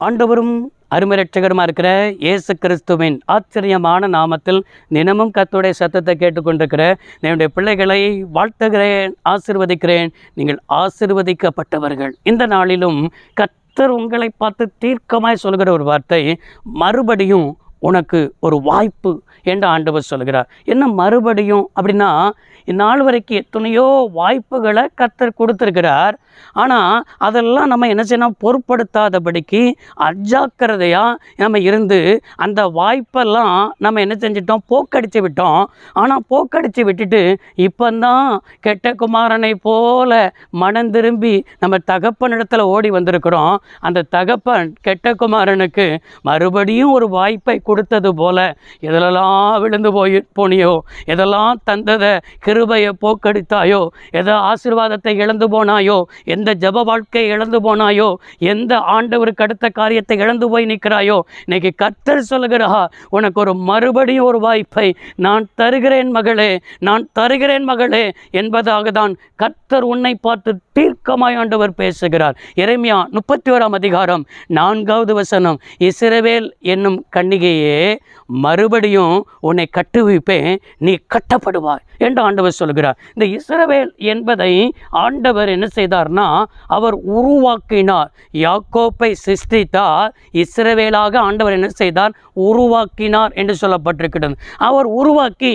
ஆண்டவரும் அருமரட்சகருமா இருக்கிற இயேசு கிறிஸ்துவின் ஆச்சரியமான நாமத்தில் தினமும் கத்துடைய சத்தத்தை கேட்டுக்கொண்டிருக்கிற என்னுடைய பிள்ளைகளை வாழ்த்துகிறேன் ஆசிர்வதிக்கிறேன். நீங்கள் ஆசிர்வதிக்கப்பட்டவர்கள். இந்த நாளிலும் கர்த்தர் உங்களை பார்த்து தீர்க்கமாய் சொல்கிற ஒரு வார்த்தை மறுபடியும் உனக்கு ஒரு வாய்ப்பு என்று ஆண்டவர் சொல்கிறார் என்ன மறுபடியும் அப்படின்னா இந்நாள் வரைக்கும் எத்தனையோ வாய்ப்புகளை கத்தர் கொடுத்துருக்கிறார். ஆனால் அதெல்லாம் நம்ம என்ன செய்யணும்? பொருட்படுத்தாதபடிக்கு அஜாக்கிரதையாக நம்ம இருந்து அந்த வாய்ப்பெல்லாம் நம்ம என்ன செஞ்சிட்டோம்? போக்கடிச்சு விட்டோம். ஆனால் போக்கடிச்சு விட்டுட்டு இப்போந்தான் கெட்ட குமாரனை போல மனம் திரும்பி நம்ம தகப்பனிடத்தில் ஓடி வந்திருக்கிறோம். அந்த தகப்பன் கெட்ட குமாரனுக்கு மறுபடியும் ஒரு வாய்ப்பை கொடுத்தது போல எதிலெல்லாம் விழுந்து போய் போனியோ எதெல்லாம் தந்ததை கிருபையை போக்கடித்தாயோ எதை ஆசிர்வாதத்தை இழந்து போனாயோ எந்த ஜப வாழ்க்கை இழந்து போனாயோ எந்த ஆண்டவருக்கு அடுத்த காரியத்தை இழந்து போய் நிற்கிறாயோ இன்னைக்கு கர்த்தர் சொல்கிறா உனக்கு ஒரு மறுபடியும் ஒரு வாய்ப்பை நான் தருகிறேன் மகளே நான் தருகிறேன் மகளே என்பதாக தான் கர்த்தர் உன்னை பார்த்து தீர்க்கமாய் ஆண்டவர் பேசுகிறார். இறைமையா முப்பத்தி ஓராம் அதிகாரம் நான்காவது வசனம் இசிறவேல் என்னும் கன்னிகையே மறுபடியும் உன்னை கட்டுவிப்பேன் நீ கட்டப்படுவாய் என்று ஆண்டவர் சொல்கிறார். இந்த இஸ்ரவேல் என்பதை ஆண்டவர் என்ன செய்தார்னா அவர் உருவாக்கினார். யாக்கோப்பை சிருஷ்டித்தார் இஸ்ரவேலாக ஆண்டவர் என்ன செய்தார்? உருவாக்கினார் என்று சொல்லப்பட்டிருக்கிறது. அவர் உருவாக்கி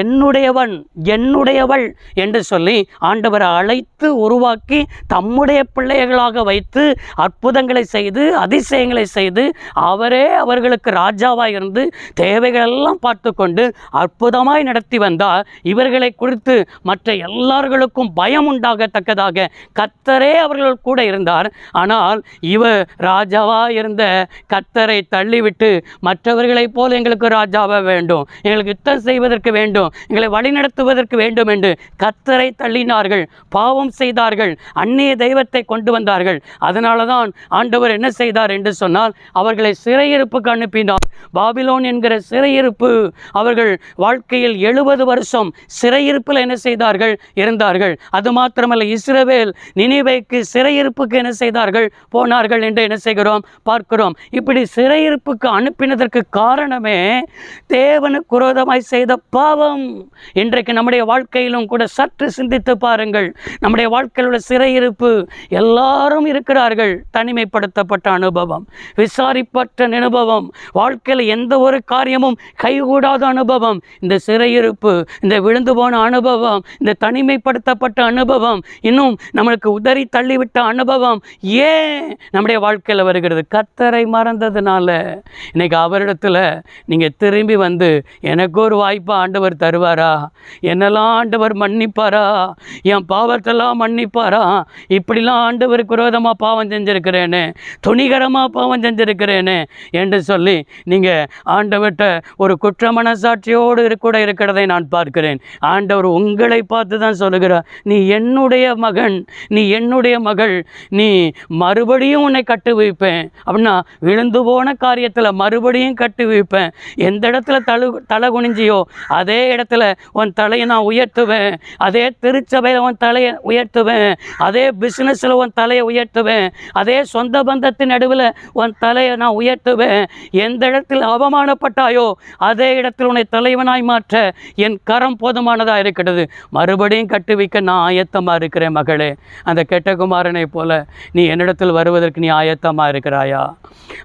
என்னுடையவன் என்னுடையவள் என்று சொல்லி ஆண்டவரை அழைத்து உருவாக்கி தம்முடைய பிள்ளைகளாக வைத்து அற்புதங்களை செய்து அதிசயங்களை செய்து அவரே அவர்களுக்கு ராஜாவாக இருந்து தேவைகளெல்லாம் பார்த்து கொண்டு அற்புதமாய் நடத்தி வந்தார். இவர்களை குறித்து மற்ற எல்லார்களுக்கும் பயம் உண்டாகத்தக்கதாக கத்தரே அவர்கள் கூட இருந்தார். ஆனால் இவர் ராஜாவாக இருந்த கத்தரை தள்ளிவிட்டு மற்றவர்களைப் போல் எங்களுக்கு ராஜாவாக வேண்டும். எங்களுக்கு யுத்தம் செய்வதற்கு வேண்டும். எங்களை வழிநடத்துவதற்கு வேண்டும் என்று கத்தரை தள்ளினார்கள். பாவம் செய்தார்கள். அந்நிய தெய்வத்தை கொண்டு வந்தார்கள். அதனால தான் ஆண்டவர் என்ன செய்தார் என்று சொன்னால் அவர்களை சிறையிருப்புக்கு அனுப்பினார். பாபிலோன் என்கிற சிறையிருப்பு. அவர்கள் வாழ்க்கையில் எழுபது வருஷம் சிறையிருப்பில் என்ன செய்தார்கள்? இருந்தார்கள் அது மாத்திரமல்ல இஸ்ரவேல் நினைவைக்கு சிறையிருப்புக்கு என்ன செய்தார்கள்? போனார்கள் என்று என்ன செய்கிறோம்? பார்க்கிறோம். இப்படி சிறையிருப்புக்கு அனுப்பினதற்கு காரணமே தேவனுக்கு குரோதமாய் செய்த பாவம். இன்றைக்கு நம்முடைய வாழ்க்கையிலும் கூட சற்று சிந்தித்து பாருங்கள். நம்முடைய வாழ்க்கையில் உள்ள சிறையிருப்பு எல்லாரும் இருக்கிறார்கள். தனிமைப்படுத்தப்பட்ட அனுபவம் விசாரிப்பற்ற அனுபவம் வாழ்க்கை வாழ்க்கையில் எந்த ஒரு காரியமும் கைகூடாத அனுபவம். இந்த சிறையிருப்பு இந்த விழுந்து போன அனுபவம் இந்த தனிமைப்படுத்தப்பட்ட அனுபவம் இன்னும் நம்மளுக்கு உதறி தள்ளிவிட்ட அனுபவம் ஏன் நம்முடைய வாழ்க்கையில் வருகிறது? கத்தரை மறந்ததுனால. இன்னைக்கு அவரிடத்தில் நீங்கள் திரும்பி வந்து எனக்கு ஒரு வாய்ப்பு ஆண்டவர் தருவாரா? என்னெல்லாம் ஆண்டவர் மன்னிப்பாரா? என் பாவத்தெல்லாம் மன்னிப்பாரா? இப்படிலாம் ஆண்டவருக்கு விரோதமாக பாவம் செஞ்சுருக்கிறேனே துணிகரமாக பாவம் செஞ்சுருக்கிறேனே என்று சொல்லி நீங்கள் ஆண்டவர்கிட்ட ஒரு குற்ற மனசாட்சியோடு கூட இருக்கிறதை நான் பார்க்கிறேன். ஆண்டவர் உங்களை பார்த்து தான் சொல்லுகிறார். நீ என்னுடைய மகன் நீ என்னுடைய மகள் நீ மறுபடியும் உன்னை கட்டு வைப்பேன் அப்படின்னா விழுந்து போன காரியத்தில் மறுபடியும் கட்டு வைப்பேன் எந்த இடத்துல தழு தலை குனிஞ்சியோ அதே இடத்துல உன் தலையை நான் உயர்த்துவேன். அதே திருச்சபையில் உன் தலையை உயர்த்துவேன். அதே பிஸ்னஸில் உன் தலையை உயர்த்துவேன். அதே சொந்த பந்தத்தின் நடுவில் உன் தலையை நான் உயர்த்துவேன். எந்த இடத்தில் அவமானப்பட்டாயோ அதே இடத்தில் உன்னை தலைவனாய் மாற்ற என் கரம் போதுமானதாக இருக்கிறது. மறுபடியும் கட்டுவிக்க நான் ஆயத்தமாக இருக்கிறேன் மகளே. அந்த கெட்டகுமாரனை போல நீ என்னிடத்தில் வருவதற்கு நீ ஆயத்தமாக இருக்கிறாயா?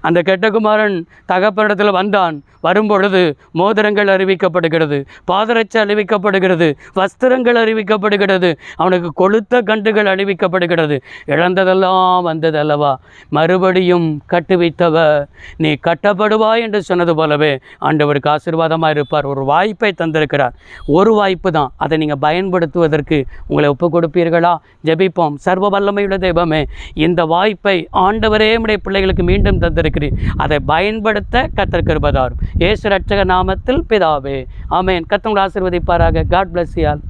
அந்த கெட்டகுமாரன் தகப்பனிடத்தில் வந்தான். வரும்பொழுது மோதிரங்கள் அறிவிக்கப்படுகிறது பாதரட்சை அறிவிக்கப்படுகிறது வஸ்திரங்கள் அறிவிக்கப்படுகிறது அவனுக்கு கொளுத்த கண்டுகள் அறிவிக்கப்படுகிறது. இழந்ததெல்லாம் வந்ததல்லவா? மறுபடியும் கட்டுவித்தவ நீ கட்டப்படுவாய் என்று சொன்னது போலவே ஆண்டவருக்கு ஆசீர்வாதமாக இருப்பார். ஒரு வாய்ப்பை தந்திருக்கிறார். ஒரு வாய்ப்பு தான். அதை நீங்கள் பயன்படுத்துவதற்கு உங்களை ஒப்பு கொடுப்பீர்களா? ஜபிப்போம். சர்வ வல்லமையுள்ள தெய்வமே இந்த வாய்ப்பை ஆண்டவரே உடைய பிள்ளைகளுக்கு மீண்டும் தந்திருக்கிறேன் அதை பயன்படுத்த கத்திருக்கிறதார் ஏசு ரட்சக நாமத்தில் பிதாவே. ஆமேன். கத்தவங்களை ஆசீர்வதிப்பாராக. காட் பிளஸ் யால்